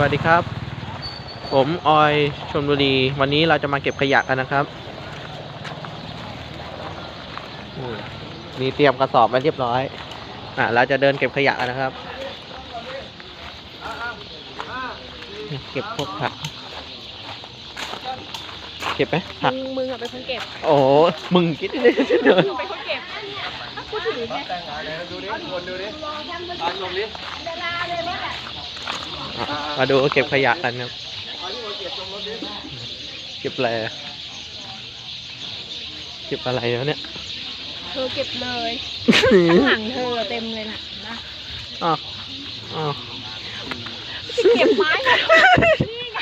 วัสดีครับ ผมออยชลบุรี วันนี้เราจะมาเก็บขยะกันนะครับอืมมีเตรียมกระสอบไว้เรียบร้อย อะเราจะเดินเก็บขยะกันนะครับ เก็บพวกผัก เก็บไหมผัก มึงมึงอะเป็นคนเก็บโอ้โหมึงคิดได้ยังไงเดินมึงเป็นคนเก็บถ้ากูถือไงอะ มาดูเก็บขยะกันครับ เก็บอะไรอะเก็บอะไรแล้วเนี่ย เธอเก็บเลยข้างหลังเธอเต็มเลยน่ะนะอ้าวอ้าวเก็บไม้มานี่ไง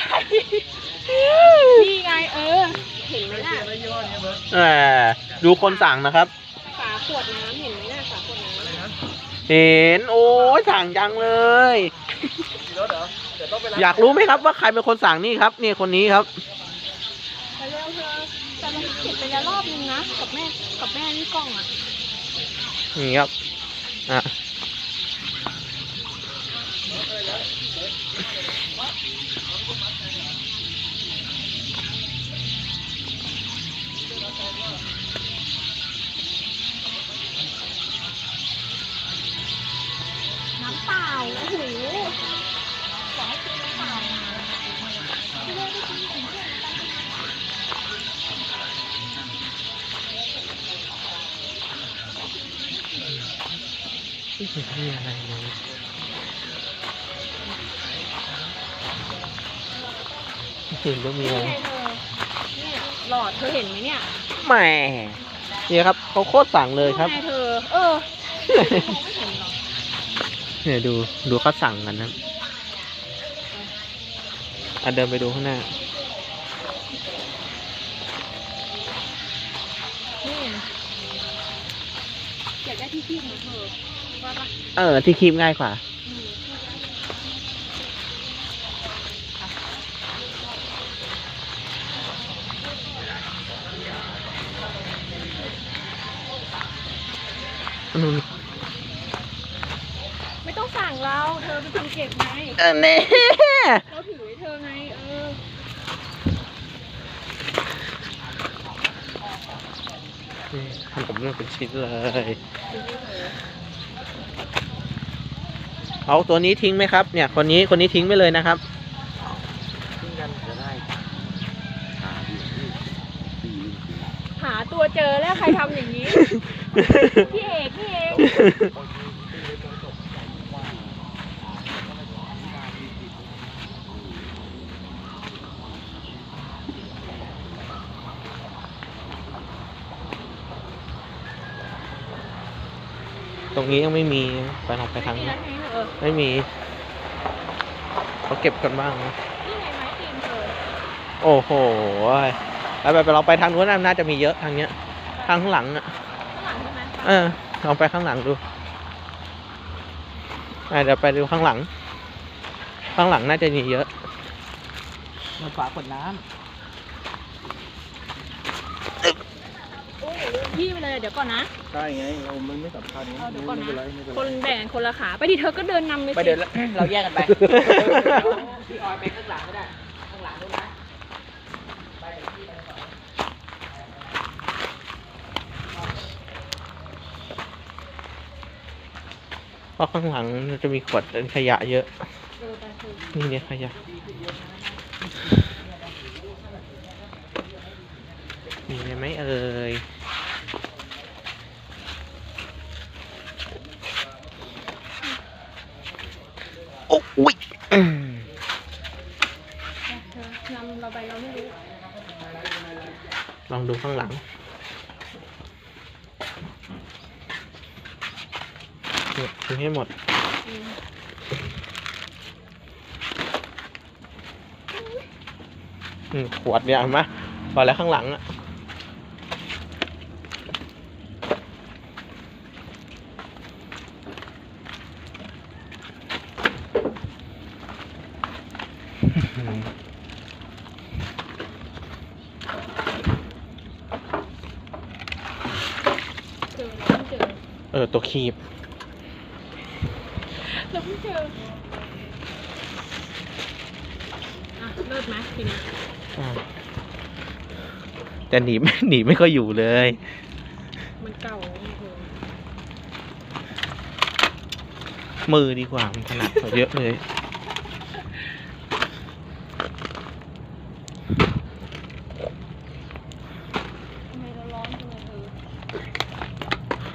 นี่ไงเออ เห็นไหมน่ะแหมดูคนสั่งนะครับ ฝาขวดน้ำเห็นไหมน่ะฝาขวดน้ำเห็น โอ้ยสั่งจังเลย อยากรู้ไหมครับว่าใครเป็นคนสั่งนี่ครับนี่คนนี้ครับไปเร็วเธอแต่เราเก็บไปแล้วรอบนึงนะกับแม่กับแม่นี่กล้องอะนี่ครับอะ ไม่เห็นมีอะไรเลยไม่เห็นก็มีนี่อะไรไงเธอเนี่ยหลอดเธอเห็นไหมเนี่ยแหม่นี่ครับเขาโคตรสั่งเลยครับนี่ไงเธอ เออมองไม่เห็นหรอกเนี่ยดูดูเขาสั่งกันนะอะเดินไปดูข้างหน้านี่อยากได้ที่ที่ของเธอ ว่าปะเออ ที่คีบง่ายกว่า อืมนู่นไม่ต้องสั่งเราเธอเป็นคนเก็บไงเออเน่เราถือให้เธอไงเออขนมมันเป็นชิ้นเลยเอ เอาตัวนี้ทิ้งไหมครับ เนี่ยคนนี้คนนี้ทิ้งไปเลยนะครับหาตัวเจอแล้วใครทำอย่างนี้ พี่เอกพี่เอก ตรงนี้ยังไม่มีไปลองไปทางนี่นี้นะไงเออไม่มีเขาเก็บกันบ้างนะนี่ไงไม้ตีนเธอโอ้โหไปไปไปลองไปทางนู้นนะน่าจะมีเยอะทางเนี้ย ทางข้างหลังอะข้างหลังใช่ไหมเออลองไปข้างหลังดูอะเดี๋ยวไปดูข้างหลัง ข้างหลังน่าจะมีเยอะมันฝาขวดน้โอ้ยพี่ไป เลยเดี๋ยวก่อนนะำใช่ไงเรามันไม่สำคัญไงเอาเดี๋ยวก่อนไม่นะเป็นไรไม่เป็นคไรนแบ่งคนละขา ไปดิเธอก็เดินนำไปไปสิเดินแล้วเราแยกกันไป พี่ออยไปข้างหลังก็ได้ ข้างหลังนู้นนะ เพราะข้างหลังมันจะมีขวดเป็นขยะเยอะ เออไปเถอะนี่เนี่ยขยะมีไหมเอ่ย โอ้ยอืม ไปเธอนำเราไปเราไม่รู้ ลองดู ข้างหลังเนี่ยดูให้หมด อืมขวดเนี่ยเห็นไหมพอแล้วข้างหลังอะเจอเราเพิ่งเจอ เออ ตัวคีบเราเพิ่งเจอถไหมทีเนี้ยอ่าจะหนีไม่หนีไม่ก็อยู่เลย มันเก่าโอ้โหมือดีกว่า มันถนัดกว่าเยอะเลย ทำไมเราร้อนจังเลยเธอ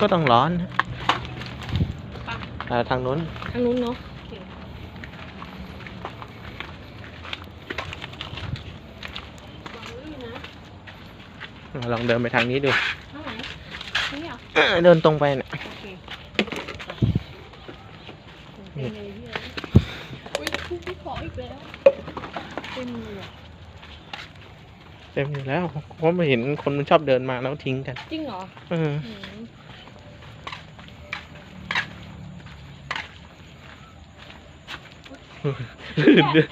ก็ต้องร้อนไปอ่าทางนู้น ทางนู้นเนาะโอเควางลื่นนะลองเดินไปทางนี้ดูทางไหนนี่เหรอเออเดินตรงไปเนี่ยโอเคไปเต็มเลยพี่เอ๋ยอุ้ยทุกที่ขออีกแล้ว เต็มเลยอะเต็มอยู่แล้วเพราะไม่เห็นคนมันชอบเดินมาแล้วทิ้งกัน จริงเหรอเอออืม ลื่นด้วย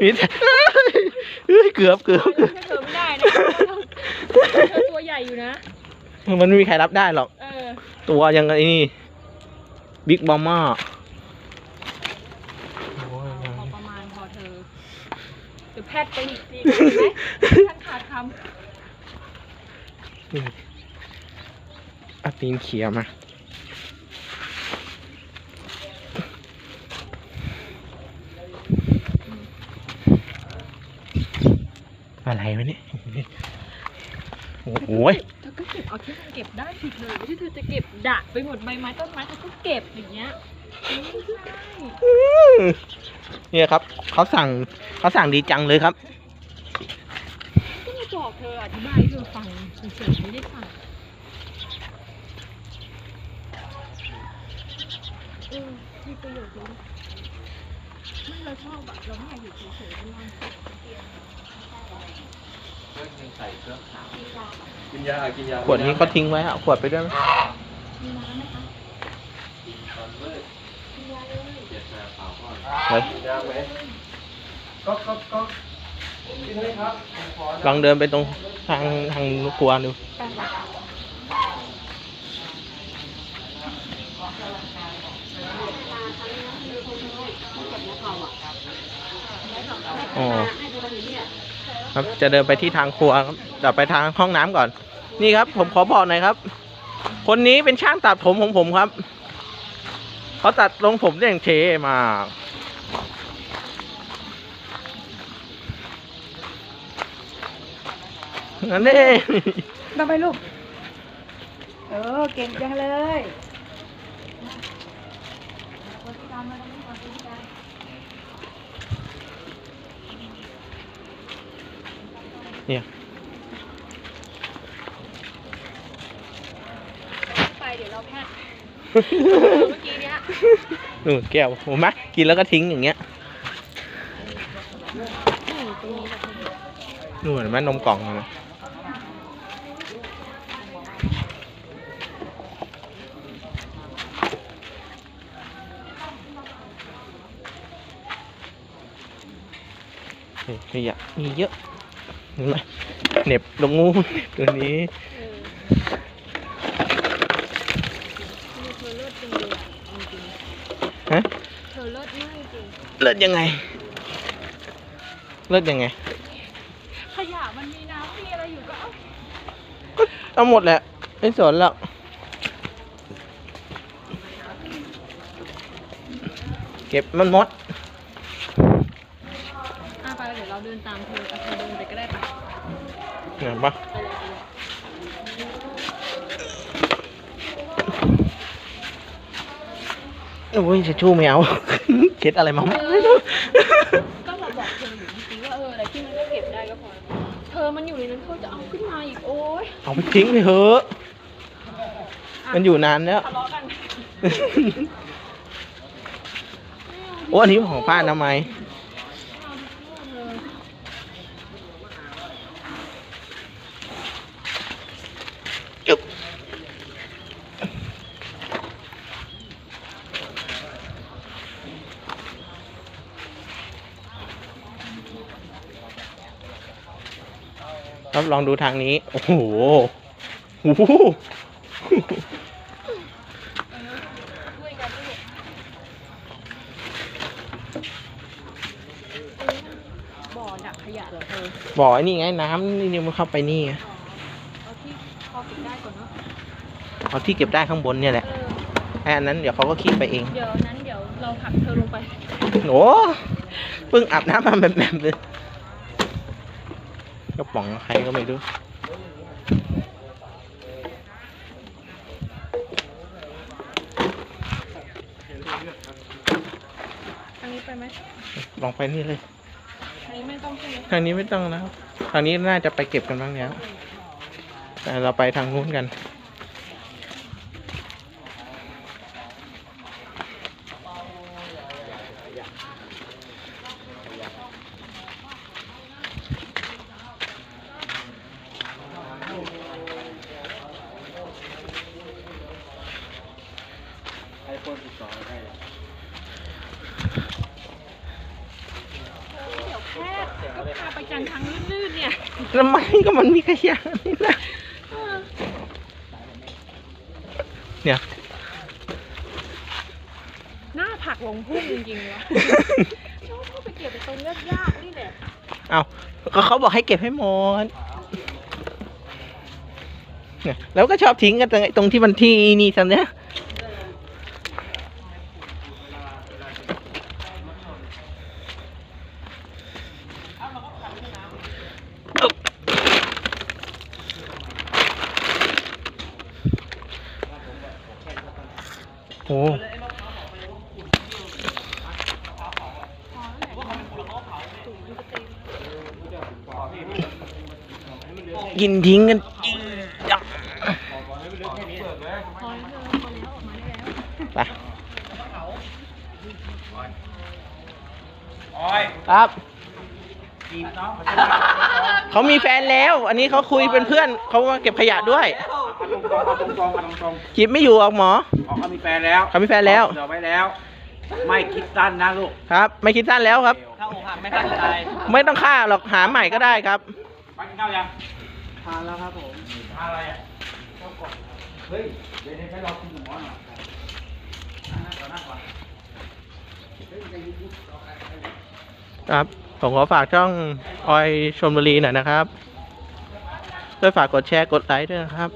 มีแต่เฮ้ยเกือบเกือบเกือบถ้าเธอไม่ได้นะเพราะว่าเธอตัวใหญ่อยู่นะ มันไม่มีใครรับได้หรอก เออ ตัวยังไงนี่ บิ๊กบอมม่าพอประมาณพอเธอเดี๋ยวแพทย์ไปอีกทีหนึ่งไหมท่านขาดคเอาตีนเขี่ยมา อะไรวะเนี่ยโอ้โหยำเธอก็เก็บเอาที่มันเก็บได้สิเธอไม่ใช่เธอจะเก็บดะไปหมดใบไม้ต้นไม้เธอก็เก็บอย่างเงี้ยไม่ใช่เนี่ยครับเขาสั่งเขาสั่งดีจังเลยครับก็มาบอกเธออธิบายให้เธอฟังเฉยๆไม่ได้ฟังเออมีประโยชน์ดีไม่เราชอบอะเราไม่อยากอยู่เฉยๆเรานอนเตียง กินยากินยาขวดนี้เขาทิ้งไว้อะขวดไปด้วยไหมมีน้ำไหมคะเฮ้ยกินยาไหมก็ก็ก็กินไหมครับขอลองเดินไปตรงทางทางครัวดูแปลว่าอ๋อ ครับจะเดินไปที่ทางครัวครับเดี๋ยวไปทางห้องน้ำก่อน นี่ครับ ผมขอบอกหน่อยครับ คนนี้เป็นช่างตัดผมของผมครับเขาตัดลงผมได้อย่างเทมากนั่นเองมาไปลูก เออ เก่งจังเลย เนี่ยไปเดี๋ยวเราแพทย์เมื่อกี้เนี้ยนู่นแก้วผมไหมกินแล้วก็ทิ้งอย่างเงี้ยอืมตรงนี้แบบนู่นเห็นไหมนมกล่องเห็นไหมนี่ขยะมีเยอะเห็นไหมเหน็บลงงูเหน็บตัวนี้เออนี่เธอเลิศจริงเลยอะเอาจริงฮะเธอเลิศมากจริงเลิศยังไง เลิศยังไง ขยะมันมีน้ำมีอะไรอยู่ก็เอาเอาหมดแหละไม่สนแล้วเก็บมันหมด อะไปเดี๋ยวเราเดินตามเธอเอาเธอเดินไปก็ได้ปะ เห็นปะไปเลยไปเลยโอ้ยจะชู่ไม่เอาเช็ดอะไรมาไม่รู้ก็เราบอกเธออยู่เมื่อกี้ว่าเอออะไรที่มันก็เก็บได้ก็พอแล้วเธอมันอยู่ในนั้นเธอจะเอาขึ้นมาอีกโอ๊ยเอาไปทิ้งไปเถอะมันอยู่นานแล้วทะเลาะกันโอ้อันนี้ของป้าทำไม ครับลองดูทางนี้ โอ้โหโอ้โหช่วยกันด้วยบ่อดักขยะเหรอเธอบ่อไอ้นี่ไงน้ำนี่มันเข้าไปนี่ไงเอาที่พอปิดได้ก่อนเนาะเอาที่เก็บได้ข้างบนเนี่ยแหละเออไอ้อันนั้นเดี๋ยวเขาก็ขี้ไปเอง เดี๋ยวนั้นเดี๋ยวเราผลักเธอลงไป โอ้เพิ่งอาบน้ำมาแบบแบบเลย กระป๋องใครก็ไม่รู้ทางนี้ไปไหมลองไปนี่เลย ทางนี้ไม่ต้องใช่ไหมทางนี้ไม่ต้องนะครับ ทางนี้น่าจะไปเก็บกันบ้างแล้ว แต่เราไปทางนู้นกัน ไอโฟนสิบสองได้ เดี๋ยวแค่ก็พาไปจังทางลื่นๆเนี่ย แล้วไม่ก็มันมีขยะนี่นะเออเนี่ย หน้าผลักลงพุ่งจริงๆเลยวะชอบเข้าไปเก็บไปตรงยากๆนี่แหละเอาก็เขาบอกให้เก็บให้หมดเนี่ยแล้วก็ชอบทิ้งกันตรงตรงที่มันที่นี่ซันเนี่ย โอ้กินทิ้งกันจริงจังได้แล้วไปครับ เขามีแฟนแล้ว อันนี้เขาคุยเป็นเพื่อน เขามาเก็บขยะด้วย เอาตรงๆเอาตรงๆเอาตรงจีบไม่อยู่หรอกหมอๆอ๋อเขามีแฟนแล้วเขามีแฟนแล้วเดี๋ยวไว้แล้ว ไม่คิดสั้นนะลูกครับ ไม่คิดสั้นแล้วครับถ้าอกหักไม่ตั้งใจไม่ต้องฆ่าหรอกหาใหม่ก็ได้ครับ ไปกินข้าวยังทานแล้วครับผมทานอะไรอะข้าวกล่องเฮ้ยเดี๋ยวให้เรากินหมูหน่อยนั่งก่อนนั่งก่อนครับ ผมขอฝากช่องออยชมบุรีหน่อยนะครับช่วยฝากกดแชร์กดไลค์ด้วยนะครับ